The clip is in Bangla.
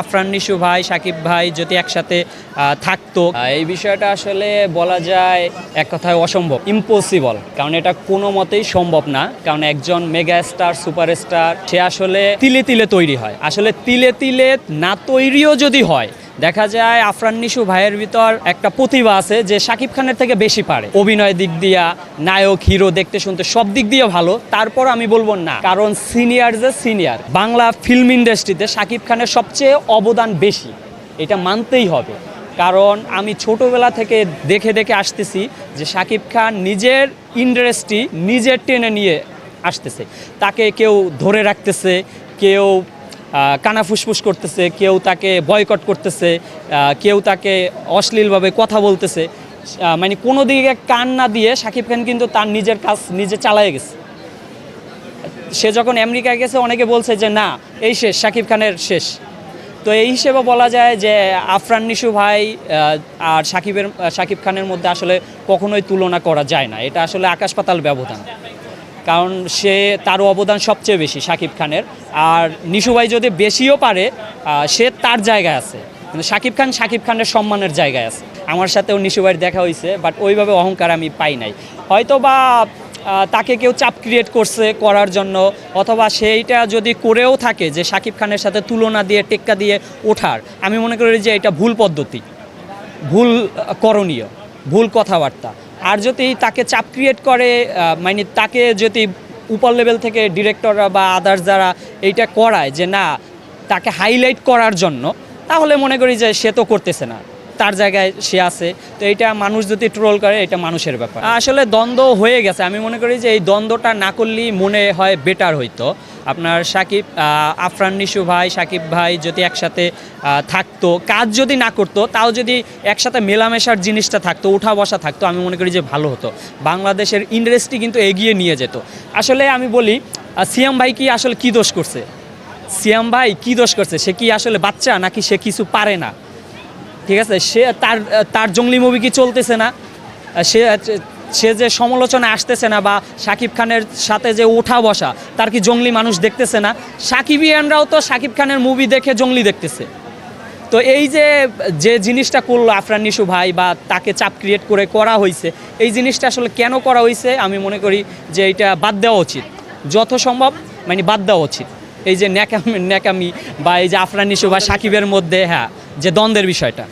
আফরান, নিশু ভাই, সাকিব ভাই যদি একসাথে থাকতো। এই বিষয়টা আসলে বলা যায় এক কথায় অসম্ভব ইম্পসিবল কারণ এটা কোনো মতেই সম্ভব না। কারণ একজন মেগা স্টার সুপার স্টার সে আসলে তিলে তিলে তৈরি হয়। আসলে তিলে তিলে না তৈরিও যদি হয় দেখা যায় আফরান নিশু ভাইয়ের ভিতর একটা প্রতিভা আছে যে শাকিব খানের থেকে বেশি পারে। অভিনয় দিক দিয়া, নায়ক, হিরো, দেখতে শুনতে সব দিক দিয়ে ভালো। তারপর আমি বলব না, কারণ সিনিয়র যে সিনিয়র, বাংলা ফিল্ম ইন্ডাস্ট্রিতে শাকিব খানের সবচেয়ে অবদান বেশি। এটা মানতেই হবে। কারণ আমি ছোটবেলা থেকে দেখে দেখে আসতেছি যে শাকিব খান নিজের ইন্ডাস্ট্রি নিজের টেনে নিয়ে আসতেছে। তাকে কেউ ধরে রাখতেছে, কেউ কানা ফুসফুস করতেছে, কেউ তাকে বয়কট করতেছে কেউ তাকে অশ্লীলভাবে কথা বলতেছে। মানে কোনো দিকে কান না দিয়ে শাকিব খান কিন্তু তার নিজের কাজ নিজে চালায় গেছে। সে যখন আমেরিকায় গেছে, অনেকে বলছে যে, না, এই শেষ শাকিব খানের শেষ। তো এই হিসেবে বলা যায় যে, আফরান নিশু ভাই আর সাকিবের শাকিব খানের মধ্যে আসলে কখনোই তুলনা করা যায় না। এটা আসলে আকাশ পাতাল ব্যবধান। কারণ সে তার অবদান সবচেয়ে বেশি, শাকিব খানের। আর নিশু ভাই যদি বেশিও পারে সে তার জায়গায় আছে। কিন্তু শাকিব খান শাকিব খানের সম্মানের জায়গায় আছে। আমার সাথেও নিশু ভাইয়ের দেখা হয়েছে বাট ওইভাবে অহংকার আমি পাই নাই। হয়তো বা তাকে কেউ চাপ ক্রিয়েট করছে করার জন্য, অথবা সেইটা যদি করেও থাকে যে শাকিব খানের সাথে তুলনা দিয়ে, টেক্কা দিয়ে ওঠার, আমি মনে করি যে এটা ভুল পদ্ধতি। ভুল করণীয়। ভুল কথাবার্তা। আর যদি তাকে চাপ ক্রিয়েট করে মানে তাকে যদি উপর লেভেল থেকে ডিরেক্টররা বা আদার্স যারা এইটা করায় যে না, তাকে হাইলাইট করার জন্য, তাহলে মনে করি যে সে তো করতেছে না। তার জায়গায় সে আছে। তো এটা মানুষ যদি ট্রোল করে, এটা মানুষের ব্যাপার। আসলে দ্বন্দ্ব হয়ে গেছে। আমি মনে করি যে এই দ্বন্দ্বটা না করলেই মনে হয় বেটার হইতো। আপনার সাকিব আফরান নিশু ভাই, সাকিব ভাই যদি একসাথে থাকতো, কাজ যদি না করতো, তাও যদি একসাথে মেলামেশার জিনিসটা থাকতো, উঠা বসা থাকতো, আমি মনে করি যে ভালো হতো। বাংলাদেশের ইন্ডাস্ট্রি কিন্তু এগিয়ে নিয়ে যেত। আসলে আমি বলি সিয়াম ভাই কি আসলে কি দোষ করছে? সিয়াম ভাই কি দোষ করছে? সে কি আসলে বাচ্চা, নাকি সে কিছু পারে না? ঠিক আছে? সে তার তার জঙ্গলি মুভি কি চলতেছে না? সে সে যে সমালোচনা আসতেছে না বা সাকিব খানের সাথে যে ওঠা বসা, তার কি জঙ্গলি মানুষ দেখতেছে না? সাকিবিয়ানরাও তো সাকিব খানের মুভি দেখে জঙ্গলি দেখতেছে। তো এই যে যে জিনিসটা করল আফরান নিশু ভাই বা তাকে চাপ ক্রিয়েট করে করা হয়েছে এই জিনিসটা আসলে কেন করা হয়েছে আমি মনে করি যে এটা বাদ দেওয়া উচিত। যত সম্ভব মানে বাদ দেওয়া উচিত। এই যে ন্যাকামি ন্যাকামি বা এই যে আফরান নিশু বা সাকিবের মধ্যে হ্যাঁ যে দ্বন্দ্বের বিষয়টা।